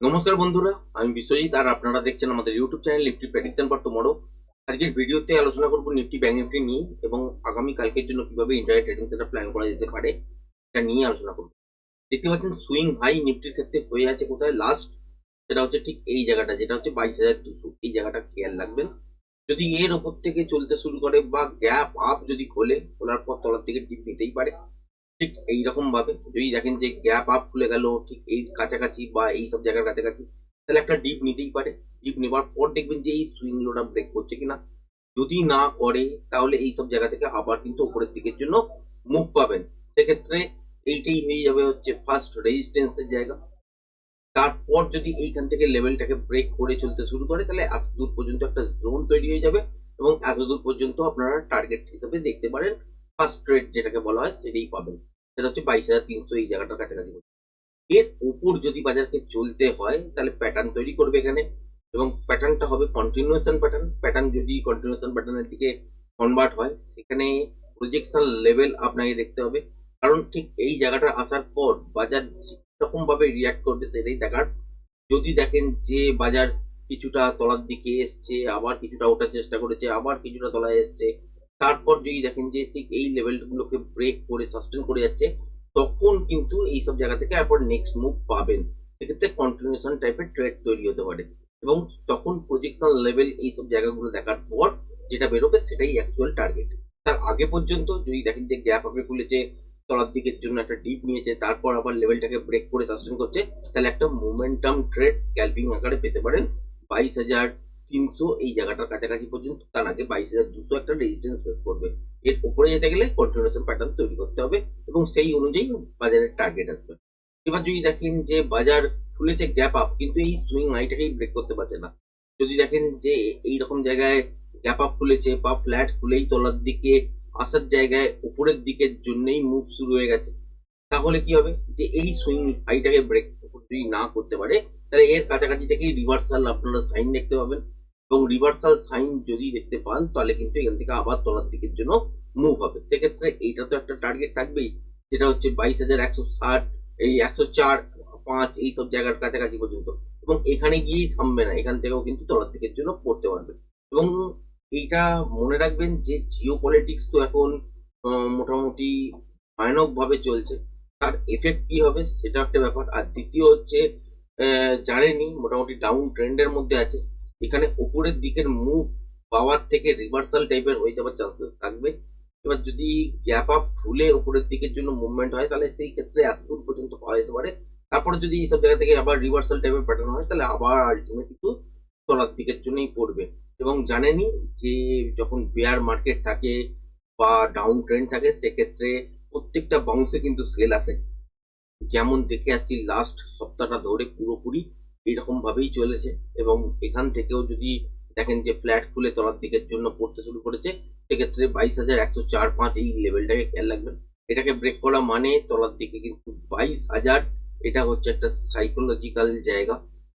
নমস্কার বন্ধুরা, আমি বিশ্বজিৎ, আর আপনারা দেখছেন আমাদের YouTube channel Nifty prediction for tomorrow আজকের ভিডিওতে আলোচনা করব নিফটি ব্যাংক নিফটি নিয়ে এবং আগামী কালকের জন্য কীভাবে ইন্টারনেট ট্রেডিং সেটা প্ল্যান করা যেতে পারে, এটা নিয়ে আলোচনা করব। দেখতে পাচ্ছেন সুইং হাই নিফটির ক্ষেত্রে হয়ে আছে কোথায়? লাস্ট সেটা হচ্ছে ঠিক এই জায়গাটা, যেটা হচ্ছে বাইশ হাজার দুশো। এই জায়গাটা খেয়াল রাখবেন। যদি এর ওপর থেকে চলতে শুরু করে বা গ্যাপ আপ যদি খোলে, খোলার পর তলার থেকে ডিপ নিতেই পারে। ঠিক এইরকম ভাবে। যদি দেখেন যে গ্যাপ আপ খুলে গেল, ঠিক এই কাছাকাছি বা এই সব জায়গার কাছাকাছি, তাহলে একটা ডিপ নিতেই পারে। ডিপ নেবার পর দেখবেন যে এই সুইং লোটা ব্রেক করছে কিনা। যদি না করে, তাহলে এই সব জায়গা থেকে আবার কিন্তু উপরের দিকের জন্য মুভ পাবেন। সেক্ষেত্রে এইটাই হয়ে যাবে হচ্ছে ফার্স্ট রেজিস্ট্যান্সের জায়গা। তারপর যদি এইখান থেকে লেভেলটাকে ব্রেক করে চলতে শুরু করে, তাহলে এত দূর পর্যন্ত একটা জোন তৈরি হয়ে যাবে এবং এত দূর পর্যন্ত আপনারা টার্গেট হিসেবে দেখতে পারেন। ফার্স্ট রেট যেটাকে বলা হয়, সেটাই পাবেন। সেটা হচ্ছে বাইশ হাজার তিনশো এই জায়গাটার কাছাকাছি এর উপর যদি বাজারকে চলতে হয়, তাহলে প্যাটার্ন তৈরি করবে এখানে এবং প্যাটার্নটা হবে কন্টিনিউশন প্যাটার্ন প্যাটার্ন যদি কন্টিনিউশন প্যাটার্নের দিকে কনভার্ট হয়, সেখানে প্রজেকশন লেভেল আপনাকে দেখতে হবে। কারণ ঠিক এই জায়গাটা আসার পর বাজার রকম ভাবে রিয়াক্ট করবে সেটাই দেখার। যদি দেখেন যে বাজার কিছুটা তলার দিকে এসছে, আবার কিছুটা ওঠার চেষ্টা করেছে, আবার কিছুটা তলায় এসছে তারপর যদি দেখেন যে ঠিক এই লেভেলগুলোকে ব্রেক করে সাস্টেন করে যাচ্ছে, তখন কিন্তু এই সব জায়গা থেকে আবার নেক্সট মুভ পাবেন। সেক্ষেত্রে কন্টিনিউশন টাইপের ট্রেড তৈরি হতে পারে। এবং তখন প্রজেকশন লেভেল এই সব জায়গাগুলো দেখার পর যেটা বেরোবে সেটাই অ্যাকচুয়াল টার্গেট তার আগে পর্যন্ত যদি দেখেন যে গ্যাপ আপে খুলেছে, তলার দিকের জন্য একটা ডিপ নিয়েছে, তারপর আবার লেভেলটাকে ব্রেক করে সাস্টেন করছে, তাহলে একটা মোমেন্টাম ট্রেড স্ক্যালপিং আকারে পেতে পারেন। বাইশ হাজার তিনশো এই জায়গাটার কাছাকাছি পর্যন্ত, তার আগে বাইশ হাজার দুশো একটা রেজিস্ট্যান্স ফেস করবে। এর উপরে যেতে গেলে কন্টিনিউশন প্যাটার্ন তৈরি করতে হবে এবং সেই অনুযায়ী বাজারের টার্গেট আসবে। এবার যদি দেখেন যে বাজার খুলেছে গ্যাপ আপ কিন্তু এই সুইং হাইটাকেই ব্রেক করতে পারছে না। যদি দেখেন যে এই রকম জায়গায় গ্যাপ আপ খুলেছে বা ফ্ল্যাট খুলেই তলার দিকে আসার জায়গায় উপরের দিকের জন্যই মুভ শুরু হয়ে গেছে, তাহলে কি হবে? যে এই সুইং হাইটাকে ব্রেক যদি না করতে পারে, তাহলে এর কাছাকাছি থেকেই রিভার্সাল আপনারা সাইন দেখতে পাবেন। এবং রিভার্সাল সাইন যদি দেখতে পান তাহলে কিন্তু এখান থেকে আবার তলার দিকের জন্য মুভ হবে। সেক্ষেত্রে এইটা তো একটা টার্গেট থাকবেই। যেটা হচ্ছে বাইশ হাজার একশো ষাট এই একশো চার পাঁচ এই সব জায়গার কাছাকাছি পর্যন্ত। এবং এখানে গিয়েই থামবে না। এখান থেকেও কিন্তু তলার দিকের জন্য পড়তে পারবে। এবং এইটা মনে রাখবেন যে জিও পলিটিক্স তো এখন মোটামুটি ভয়ানক ভাবে চলছে। তার এফেক্ট কি হবে সেটা একটা ব্যাপার। আর দ্বিতীয় হচ্ছে আহ, জানেনই মোটামুটি ডাউন ট্রেন্ডের মধ্যে আছে। এখানে উপরের দিকের মুভ পাওয়ার থেকে রিভার্সাল টাইপের হয়ে যাওয়ার চান্সেস থাকবে। এবার যদি গ্যাপ আপ ফুলে উপরের দিকের জন্য মুভমেন্ট হয়, তাহলে সেই ক্ষেত্রে এত দূর পর্যন্ত পাওয়া যেতে পারে। তারপরে যদি এইসব জায়গা থেকে আবার রিভার্সাল টাইপের প্যাটার্ন হয়, তাহলে আবার আলটিমেট কিন্তু তলার দিকের জন্যই পড়বে। এবং জানেনই যে যখন বেয়ার মার্কেট থাকে বা ডাউন ট্রেন্ড থাকে, সেক্ষেত্রে প্রত্যেকটা বাউন্সে কিন্তু সেল আসে। যেমন দেখে আসছি লাস্ট সপ্তাহটা ধরে পুরোপুরি এইরকম ভাবেই চলেছে এবং এখান থেকেও যদি দেখেন যে ফ্ল্যাট খুলে তলার দিকের জন্য পড়তে শুরু করেছে, সেক্ষেত্রে বাইশ হাজার একশো চার পাঁচ এই লেভেলটাকে খেয়াল রাখবেন। এটাকে ব্রেক করা মানে তলার দিকে কিন্তু বাইশ হাজার, এটা হচ্ছে একটা সাইকোলজিক্যাল জায়গা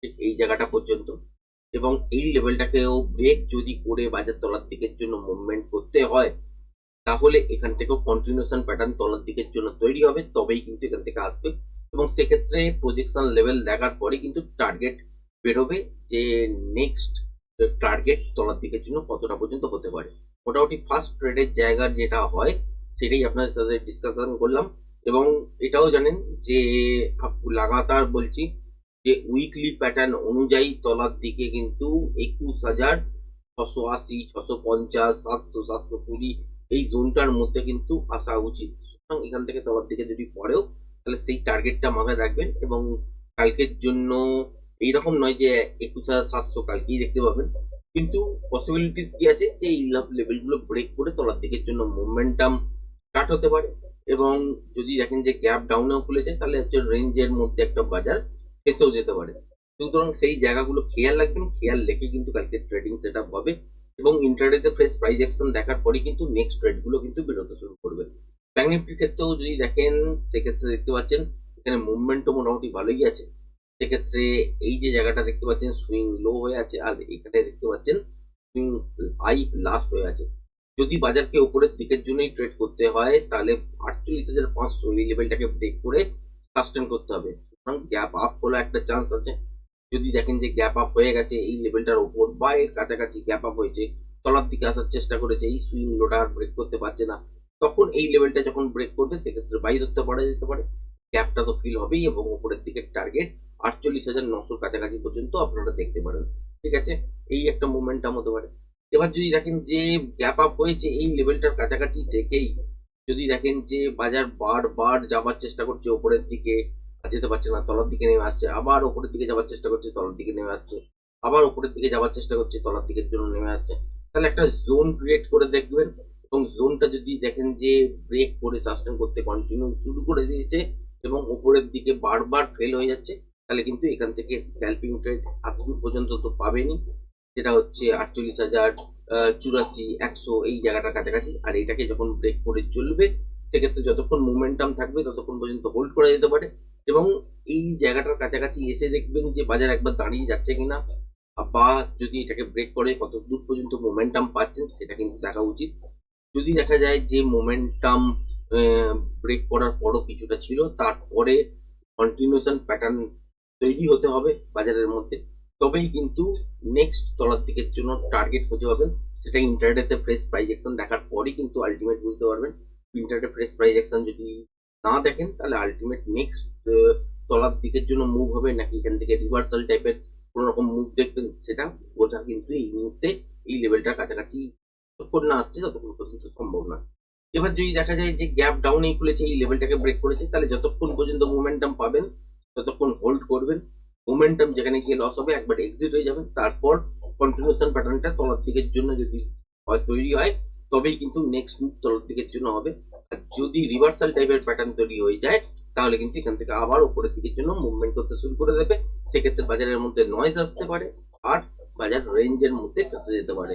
ঠিক এই জায়গাটা পর্যন্ত। এবং এই লেভেলটাকেও ব্রেক যদি করে বাজার তলার দিকের জন্য মুভমেন্ট করতে হয়, তাহলে এখান থেকেও কন্টিনিউশন প্যাটার্ন তলার দিকের জন্য তৈরি হবে, তবেই কিন্তু এখান থেকে আসবে। এবং সেক্ষেত্রে প্রজেকশন লেভেল দেখার পরে কিন্তু টার্গেট বেরোবে যে নেক্সট টার্গেট তলার দিকের জন্য কতটা পর্যন্ত হতে পারে। মোটামুটি ফার্স্ট ট্রেডের জায়গা যেটা হয়, সেটাই আপনাদের সাথে ডিসকাশন করলাম। এবং এটাও জানেন যে লাগাতার বলছি যে উইকলি প্যাটার্ন অনুযায়ী তলার দিকে কিন্তু একুশ হাজার ছশো আশি, ছশো পঞ্চাশ, সাতশো সাতশো কুড়ি এই জোনটার মধ্যে কিন্তু আসা উচিত। সুতরাং এখান থেকে তলার দিকে যদি পড়েও তাহলে সেই টার্গেটটা মাথায় রাখবেন এবং কালকের জন্য এইরকম নয় যে একুশ হাজার সাতশো কালকেই দেখতে পাবেন। কিন্তু পসিবিলিটিস কি আছে? যে এই লেভেলগুলো ব্রেক করে তলার দিকের জন্য মোমেন্টাম স্টার্ট হতে পারে এবং যদি দেখেন যে গ্যাপ ডাউনেও খুলেছে, তাহলে হচ্ছে রেঞ্জের মধ্যে একটা বাজার ফেসেও যেতে পারে। সুতরাং সেই জায়গাগুলো খেয়াল রাখবেন, খেয়াল রেখে কিন্তু কালকে ট্রেডিং সেট হবে এবং ইন্টারডেতে ফ্রেশ প্রাইস অ্যাকশন দেখার পরে কিন্তু নেক্সট ট্রেডগুলো কিন্তু বেরোতে শুরু করবে। নিফটির ক্ষেত্রেও যদি দেখেন, সেক্ষেত্রে দেখতে পাচ্ছেন, এখানে মুভমেন্টও মোটামুটি ভালোই আছে। সেক্ষেত্রে এই যে জায়গাটা দেখতে পাচ্ছেন সুইং লো হয়ে আছে, আর এখানে দেখতে পাচ্ছেন সুইং হাই লাস্ট হয়ে আছে। যদি বাজারকে উপরের দিকের জন্যই ট্রেড করতে হয়, তাহলে আটচল্লিশ হাজার পাঁচশো এই লেভেলটাকে ব্রেক করে সাস্টেন করতে হবে। সুতরাং গ্যাপ আপ খোলা একটা চান্স আছে। যদি দেখেন যে গ্যাপ আপ হয়ে গেছে, এই লেভেলটার উপর বা এর কাছাকাছি গ্যাপ আপ হয়েছে, তলার দিকে আসার চেষ্টা করেছে, এই সুইং লোটা আর ব্রেক করতে পারছে না। তখন এই লেভেলটা যখন ব্রেক করবে, সেক্ষেত্রে বাই ধরতে পারা যেতে পারে। গ্যাপটা তো ফিল হবেই এবং উপরের দিকে টার্গেট আটচল্লিশ হাজার নশোর কাছাকাছি পর্যন্ত আপনারা দেখতে পারেন। ঠিক আছে? এই একটা মোমেন্টাম হতে পারে। এবার যদি দেখেন যে গ্যাপ আপ হয়েছে, এই লেভেলটার কাছাকাছি থেকেই যদি দেখেন যে বাজার বার বার যাবার চেষ্টা করছে ওপরের দিকে যেতে পারছে না, তলার দিকে নেমে আসছে, আবার ওপরের দিকে যাওয়ার চেষ্টা করছে, তলার দিকে নেমে আসছে, আবার ওপরের দিকে যাওয়ার চেষ্টা করছে, তলার দিকের জন্য নেমে আসছে, তাহলে একটা জোন ক্রিয়েট করে দেখবেন। এবং জোনটা যদি দেখেন যে ব্রেক করে সাস্টেন করতে কন্টিনিউ শুরু করে দিয়েছে এবং উপরের দিকে বারবার ফেল হয়ে যাচ্ছে, তাহলে কিন্তু এখান থেকে স্ক্যাল্পিং ট্রেড এতদূর পর্যন্ত তো পাবেনি। যেটা হচ্ছে আটচল্লিশ হাজার চুরাশি, একশো এই জায়গাটার কাছাকাছি। আর এটাকে যখন ব্রেক করে চলবে, সেক্ষেত্রে যতক্ষণ মোমেন্টাম থাকবে, ততক্ষণ পর্যন্ত হোল্ড করা যেতে পারে। এবং এই জায়গাটার কাছাকাছি এসে দেখবেন যে বাজার একবার দাঁড়িয়ে যাচ্ছে কিনা, বা যদি এটাকে ব্রেক করে কত দূর পর্যন্ত মোমেন্টাম পাচ্ছেন, সেটা কিন্তু দেখা উচিত। যদি দেখা যায় যে মোমেন্টাম ব্রেক করার পরও কিছুটা ছিল, তারপরে কন্টিনিউশন প্যাটার্ন তৈরি হতে হবে বাজারের মধ্যে। তবেই কিন্তু নেক্সট তলার দিকের জন্য টার্গেট খুঁজে পাবেন। সেটা ইন্টারনেটে ফ্রেশ প্রাইজ দেখার পরই কিন্তু আলটিমেট বুঝতে পারবেন। ইন্টারনেটে ফ্রেশ প্রাইজ যদি না দেখেন, তাহলে আলটিমেট নেক্সট তলার দিকের জন্য মুভ হবে, নাকি এখান থেকে রিভার্সাল টাইপের কোনো রকম মুভ দেখবেন, সেটা বোঝা কিন্তু এই মুহূর্তে এই লেভেলটার কাছাকাছি যতক্ষণ না আসছে, ততক্ষণ পর্যন্ত সম্ভব না এবার যদি দেখা যায় যে গ্যাপ ডাউনেই খুলেছে, এই লেভেলটাকে ব্রেক করেছে, তাহলে যতক্ষণ পর্যন্ত মোমেন্টাম পাবেন, ততক্ষণ হোল্ড করবেন। মোমেন্টাম যেখানে গিয়ে লস হবে, একবার এক্সিট হয়ে যাবেন। তারপর কন্টিনিউশন প্যাটার্নটা তলার দিকের জন্য যদি হয়, তৈরি হয়, তবেই কিন্তু নেক্সট মুভ তলার দিকের জন্য হবে। আর যদি রিভার্সাল টাইপের প্যাটার্ন তৈরি হয়ে যায়, তাহলে কিন্তু এখান থেকে আবার উপরের দিকের জন্য মুভমেন্ট করতে শুরু করে দেবে। সেক্ষেত্রে বাজারের মধ্যে নয়েজ আসতে পারে, আর বাজার রেঞ্জের মধ্যে ফেসে যেতে পারে।